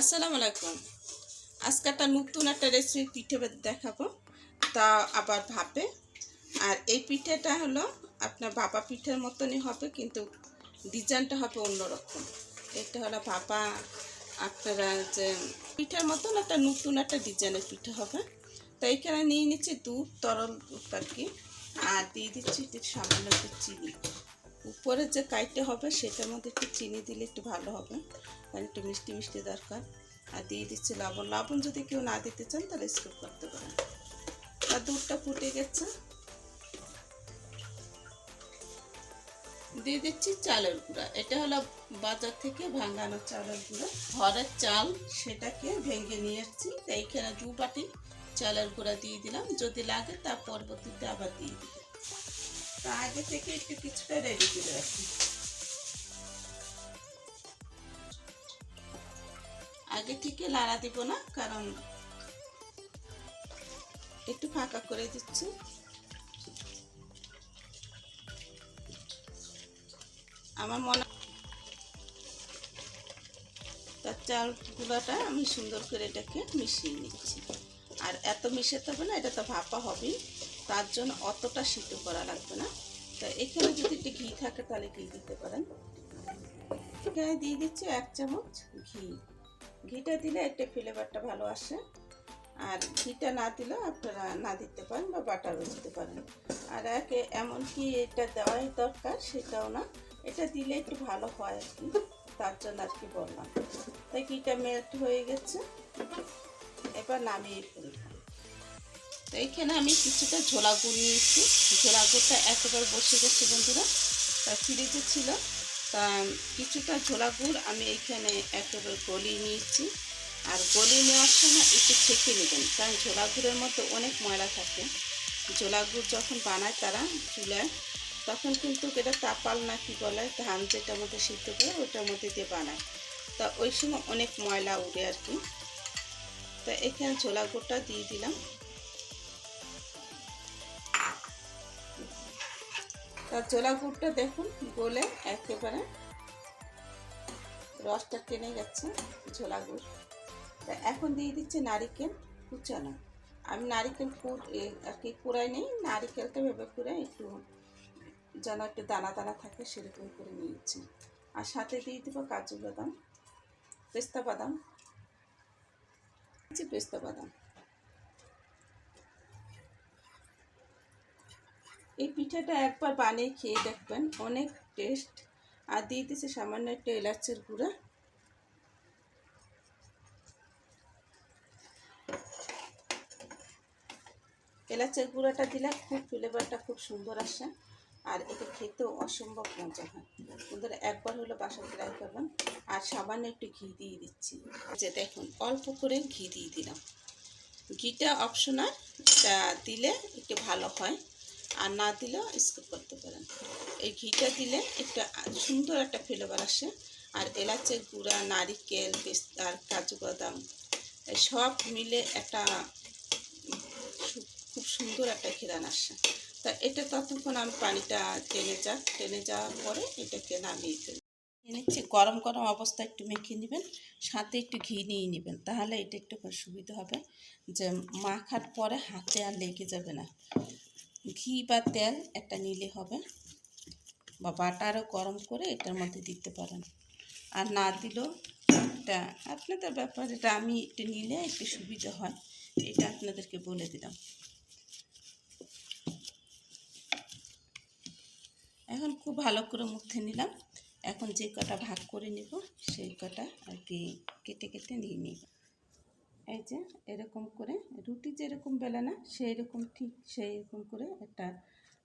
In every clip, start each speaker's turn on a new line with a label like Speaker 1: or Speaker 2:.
Speaker 1: আসসালামু আলাইকুম। আজকে একটা নতুন একটা রেসিপি পিঠে দেখাবো। তা আবার ভাপে। আর এই পিঠেটা হলো আপনার ভাপা পিঠের মতনই হবে, কিন্তু ডিজাইনটা হবে অন্যরকম। এটা হলো ভাপা, আপনারা যে পিঠের মতন একটা নতুন একটা ডিজাইনের পিঠে হবে। তো এখানে নিয়ে নিচ্ছি দুধ তরল আর কি। আর দিয়ে দিচ্ছি সামান্য একটু চিনি। উপরে যে কাইটে হবে সেটার মধ্যে একটু চিনি দিলে একটু ভালো হবে। কারণ একটু মিষ্টি মিষ্টি দরকার। আর দিয়ে দিচ্ছি লবণ। লবণ যদি কেউ না দিতে চান তাহলে স্কিপ করতে পারেন। আর দুধটা ফুটে গেছে। দিয়ে দিচ্ছি চালের গুঁড়া। এটা হলো বাজার থেকে ভাঙানো চালের গুঁড়া। ঘরের চাল সেটাকে ভেঙে নিয়ে এসেছি। এইখানে দু বাটি চালের গুঁড়া দিয়ে দিলাম। যদি লাগে তার পরবর্তীতে আবার দিয়ে দিব তা আগে থেকে একটু কিছুটা রেডি করে রাখি। আগে থেকে লাড়া দিব না, কারণ একটু ফাঁকা করে দিচ্ছি। আমার মনে তার চাল গুঁড়াটা আমি সুন্দর করে এটাকে মিশিয়ে নিচ্ছি। আর এত মিশাতে হবে না, এটা তো ভাপা হবেই। তার জন্য অতটা সিদ্ধ করা লাগবে না। তা এখানে যদি একটু ঘি থাকে তাহলে ঘি দিতে পারেন। এখানে দিয়ে দিচ্ছি এক চামচ ঘি। ঘিটা দিলে একটা ফ্লেভারটা ভালো আসে। আর ঘিটা না দিলেও আপনারা না দিতে পারেন বা বাটারও দিতে পারেন। আর একে এমনকি এটা দেওয়াই দরকার সেটাও না। এটা দিলে একটু ভালো হয় আর কি, তার জন্য আর কি বললাম। তাই ঘিটা মেল্ট হয়ে গেছে। এবার নামিয়ে ফেলব। তো এইখানে আমি কিছুটা ঝোলা গুড় নিয়েছি। ঝোলা গুড়টা একেবারে বসে গেছে বন্ধুরা, তা ফ্রিজে ছিল। তা কিছুটা ঝোলা গুড় আমি এইখানে একেবারে গলিয়ে নিয়েছি। আর গলিয়ে নেওয়ার সময় একটু ছেঁকে নেবেন, কারণ ঝোলা গুড়ের মধ্যে অনেক ময়লা থাকে। ঝোলা গুড় যখন বানায় তারা চুলায়, তখন কিন্তু এটা তাপাল না কি বলে, ধান যেটার মধ্যে সিদ্ধ করে ওটার মধ্যে দিয়ে বানায়। তা ওই সময় অনেক ময়লা উঠে আর কি। তা এখানে ঝোলা গুড়টা দিয়ে দিলাম। তা ঝোলা গুড়টা দেখুন, গলে একেবারে রসটা টেনে গেছে ঝোলা গুড়। তা এখন দিয়ে দিচ্ছে নারিকেল কুচানো। আমি নারিকেল কুর আর কি কুড়াই নেই, নারিকেলটা ভেবে করে একটু যেন একটু দানা দানা থাকে সেরকম করে নিয়েছি। আর সাথে দিয়ে দেবো কাজু বাদাম, পেস্তা বাদাম। পেস্তা বাদাম। এই পিঠাটা একবার বানিয়ে খেয়ে দেখবেন, অনেক টেস্ট আর দিয়ে দিচ্ছি সামান্য একটা এলাচের গুঁড়া। এলাচের গুঁড়াটা দিলে খুব ফ্লেভারটা খুব সুন্দর আসে, আর এটা খেতেও অসম্ভব মজা হয়। বন্ধুরা, একবার হলো বাসা ট্রাই করবেন। আর সামান্য একটু ঘি দিয়ে দিচ্ছি। যে দেখুন, অল্প করে ঘি দিয়ে দিলাম। ঘিটা অপশনাল দিলে একটু ভালো হয়। আর না দিলেও স্কিপ করতে পারেন। এই ঘিটা দিলে একটা সুন্দর একটা ফ্লেভার আসে। আর এলাচের গুঁড়া, নারিকেল আর কাজু বাদাম সব মিলে একটা খুব সুন্দর একটা ঘেরান আসে। তা এটা ততক্ষণ আমি পানিটা টেনে যাক। টেনে যাওয়ার পরে এটাকে নামিয়ে ফেলি। নিচ্ছি গরম গরম অবস্থায় একটু মেখে নেবেন। সাথে একটু ঘি নিয়ে নেবেন। তাহলে এটা একটু সুবিধা হবে। যে মাখার পরে হাতে আর লেগে যাবে না। ঘি বা তেল একটা নিলে হবে বা বাটারও গরম করে এটার মধ্যে দিতে পারেন। আর না দিলেও এটা আপনাদের ব্যাপার, এটা আমি একটু নিলে একটু সুবিধা হয়, এটা আপনাদেরকে বলে দিলাম। এখন খুব ভালো করে মুখে নিলাম। এখন যে কটা ভাগ করে নেব, সেই কটা আর কি কেটে কেটে নিয়ে নিব। এই যে এরকম করে, রুটি যেরকম বেলে না সেই রকম ঠিক সেই রকম করে একটা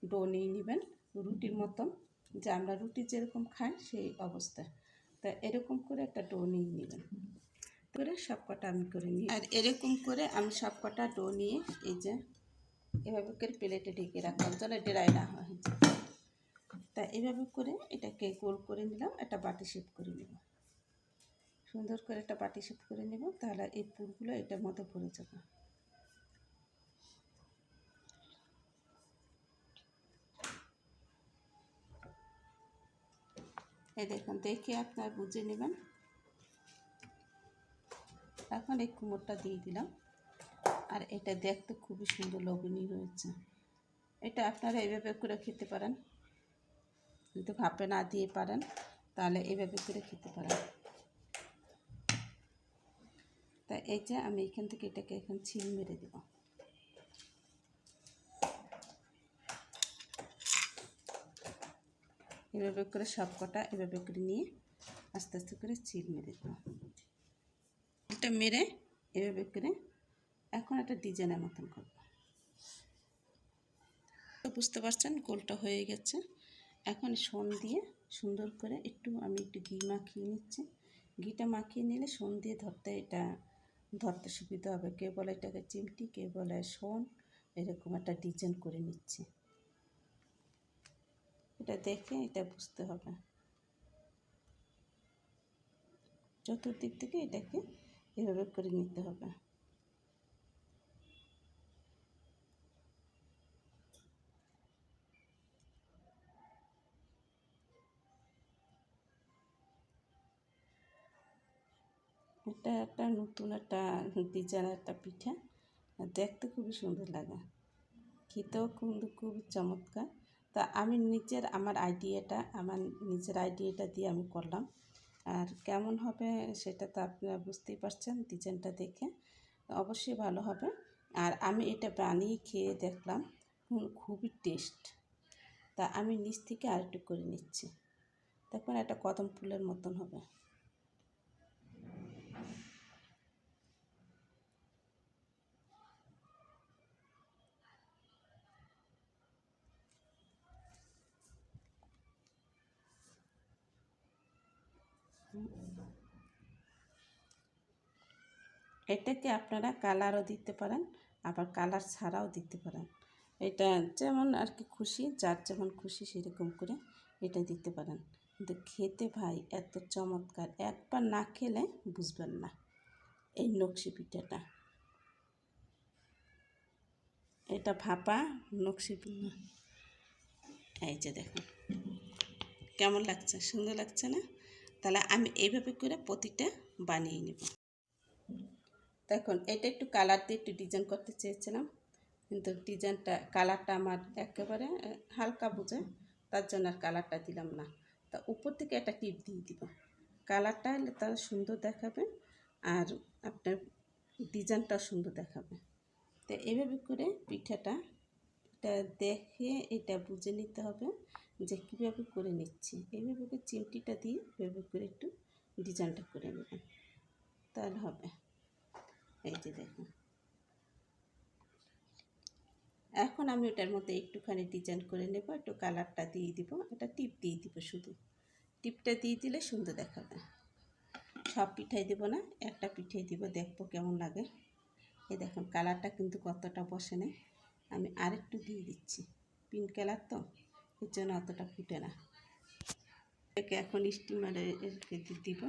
Speaker 1: ডো নিয়ে নেবেন রুটির মতন। যে আমরা রুটি যেরকম খাই সেই অবস্থা। তা এরকম করে একটা ডো নিয়ে নেবেন। করে সব কটা আমি করে নিই। আর এরকম করে আমি সব কটা ডো নিয়ে এই যে এভাবে করে প্লেটে ঢেকে রাখলাম, যেন ড্রাই না হয়। তা এভাবে করে এটাকে গোল করে নিলাম, একটা বাটি শেপ করে নিলাম। সুন্দর করে একটা বাটি শেপ করে নেব, তাহলে এই পুরগুলো এটার মধ্যে পড়ে যাবে। এই দেখুন, দেখে আপনার বুঝে নেবেন। এখন এই কুমোরটা দিয়ে দিলাম। আর এটা দেখতে খুবই সুন্দর লবণী হয়েছে এটা আপনারা এইভাবে করে খেতে পারেন। যদি ভাপে না দিয়ে পারেন, তাহলে এইভাবে করে খেতে পারেন তা এই যে আমি এখান থেকে এটাকে এখন ছিল মেরে দেব। এভাবে করে সব কটা এভাবে করে নিয়ে আস্তে আস্তে করে চিল মেরে দেব। এটা মেরে এভাবে করে এখন একটা ডিজাইনের মতন করব। তো বুঝতে পারছেন গোলটা হয়ে গেছে। এখন সোন দিয়ে সুন্দর করে একটু আমি একটু ঘি মাখিয়ে নিচ্ছি। ঘিটা মাখিয়ে নিলে সোন দিয়ে ধরতে এটা ধরতে সুবিধা হবে। কে বলে এটাকে চিমটি, কে বলে শোন এরকম একটা ডিজাইন করে নিচ্ছি। এটা দেখে এটা বুঝতে হবে। চতুর্দিক থেকে এটাকে এভাবে করে নিতে হবে। এটা একটা নতুন একটা ডিজাইনের একটা পিঠা। দেখতে খুবই সুন্দর লাগে। খেতেও কিন্তু খুব চমৎকার। তা আমি নিজের, আমার আইডিয়াটা, আমার নিজের আইডিয়াটা দিয়ে আমি করলাম। আর কেমন হবে সেটা তো আপনারা বুঝতেই পারছেন ডিজাইনটা দেখে। অবশ্যই ভালো হবে। আর আমি এটা বানিয়ে খেয়ে দেখলাম খুবই টেস্ট। তা আমি নিচ থেকে আরেকটু করে নিচ্ছি। দেখবেন একটা কদম ফুলের মতন হবে। এটাকে আপনারা কালারও দিতে পারেন, আবার কালার ছাড়াও দিতে পারেন। এটা যেমন আর কি খুশি, যার যেমন খুশি সেরকম করে এটা দিতে পারেন। কিন্তু খেতে ভাই এত চমৎকার, একবার না খেলে বুঝবেন না এই নকশি পিঠাটা। এটা ভাপা নকশি এই যে দেখুন, কেমন লাগছে? সুন্দর লাগছে না? তাহলে আমি এইভাবে করে প্রতিটা বানিয়ে নেব। দেখুন, এটা একটু কালার দিয়ে একটু ডিজাইন করতে চেয়েছিলাম। কিন্তু ডিজাইনটা কালারটা আমার একেবারে হালকা বুঝে, তার জন্য আর কালারটা দিলাম না। তা উপর থেকে একটা টিপ দিয়ে দিব। কালারটা হলে তার সুন্দর দেখাবে, আর আপনার ডিজাইনটাও সুন্দর দেখাবে। তো এভাবে করে পিঠাটা এটা দেখে এটা বুঝে নিতে হবে যে কীভাবে করে নিচ্ছি। এইভাবে চিমটিটা দিয়ে এভাবে করে একটু ডিজাইনটা করে নেবেন। তাহলে হবে। এই যে দেখুন। এখন আমি ওটার মধ্যে একটুখানি ডিজাইন করে নেব, একটু কালারটা দিয়ে দিব এটা টিপ দিয়ে দিব শুধু। টিপটা দিয়ে দিলে সুন্দর দেখাবে। সব পিঠাই দেবো না, একটা পিঠাই দিব, দেখব কেমন লাগে। এই দেখুন কালারটা কিন্তু কতটা বসে নেই। আমি আরেকটু দিয়ে দিচ্ছি। পিঙ্ক কালার তো, এর জন্য অতটা ফুটে না। এখন স্টিমারে দিব।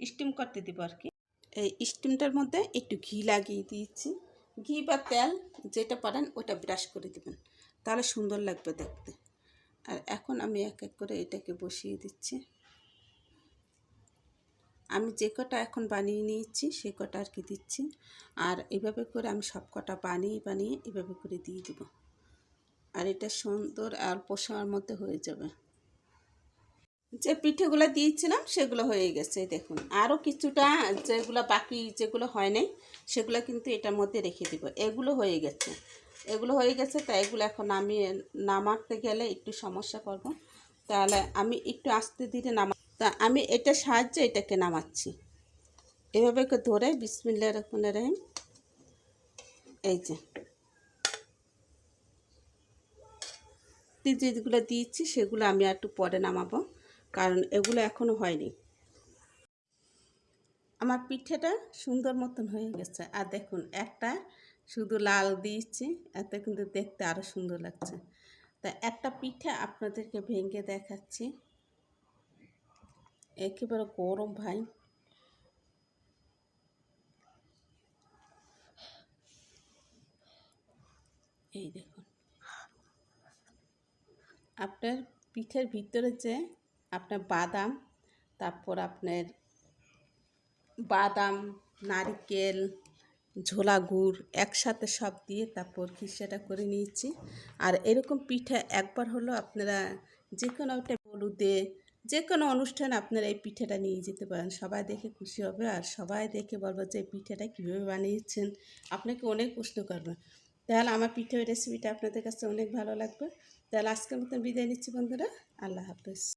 Speaker 1: স্টিম করতে দিব আর কি। এই স্টিমটার মধ্যে একটু ঘি লাগিয়ে দিয়েছি। ঘি বা তেল যেটা পারেন ওটা ব্রাশ করে দেবেন, তাহলে সুন্দর লাগবে দেখতে। আর এখন আমি এক এক করে এটাকে বসিয়ে দিচ্ছি। আমি যে কটা এখন বানিয়ে নিয়েছি সে কটা আর কি দিচ্ছি। আর এভাবে করে আমি সব কটা বানিয়ে বানিয়ে এভাবে করে দিয়ে দেবো। আর এটা সুন্দর অল্প সময়ের মধ্যে হয়ে যাবে। যে পিঠেগুলো দিয়েছিলাম সেগুলো হয়ে গেছে দেখুন। আরও কিছুটা যেগুলো বাকি যেগুলো হয় নাই, সেগুলো কিন্তু এটার মধ্যে রেখে দিব। এগুলো হয়ে গেছে। এগুলো হয়ে গেছে তাই এগুলো এখন আমি নামাতে গেলে একটু সমস্যা করব। তাহলে আমি একটু আস্তে ধীরে নামা তা আমি এটা সাহায্যে এটাকে নামাচ্ছি। এভাবে ধরে বিসমিল্লা রহমান রহিম। এই যে। যেগুলো দিয়েছি সেগুলো আমি একটু পরে নামাবো। কারণ এগুলো এখনও হয়নি। আমার পিঠেটা সুন্দর মতন হয়ে গেছে। আর দেখুন, একটা শুধু লাল দিয়েছি, এতে কিন্তু দেখতে আরও সুন্দর লাগছে। তা একটা পিঠে আপনাদেরকে ভেঙে দেখাচ্ছি। একেবারে গরম, ভাই। এই দেখুন। আপনার পিঠের ভিতরে যে আপনার বাদাম, তারপর আপনার বাদাম, নারকেল, ঝোলা গুড় একসাথে সব দিয়ে তারপর খিসাটা করে নিয়েছি। আর এরকম পিঠা একবার হলো আপনারা যে কোনো একটা হলুদে যে কোনো অনুষ্ঠানে আপনারা এই পিঠাটা নিয়ে যেতে পারেন। সবাই দেখে খুশি হবে আর সবাই দেখে বলব যে পিঠাটা কীভাবে বানিয়েছেন। আপনাকে অনেক প্রশ্ন করবে। তাহলে আমার পিঠের রেসিপিটা আপনাদের কাছে অনেক ভালো লাগবে। তাহলে আজকের মতন বিদায় নিচ্ছি বন্ধুরা। আল্লাহ হাফেজ।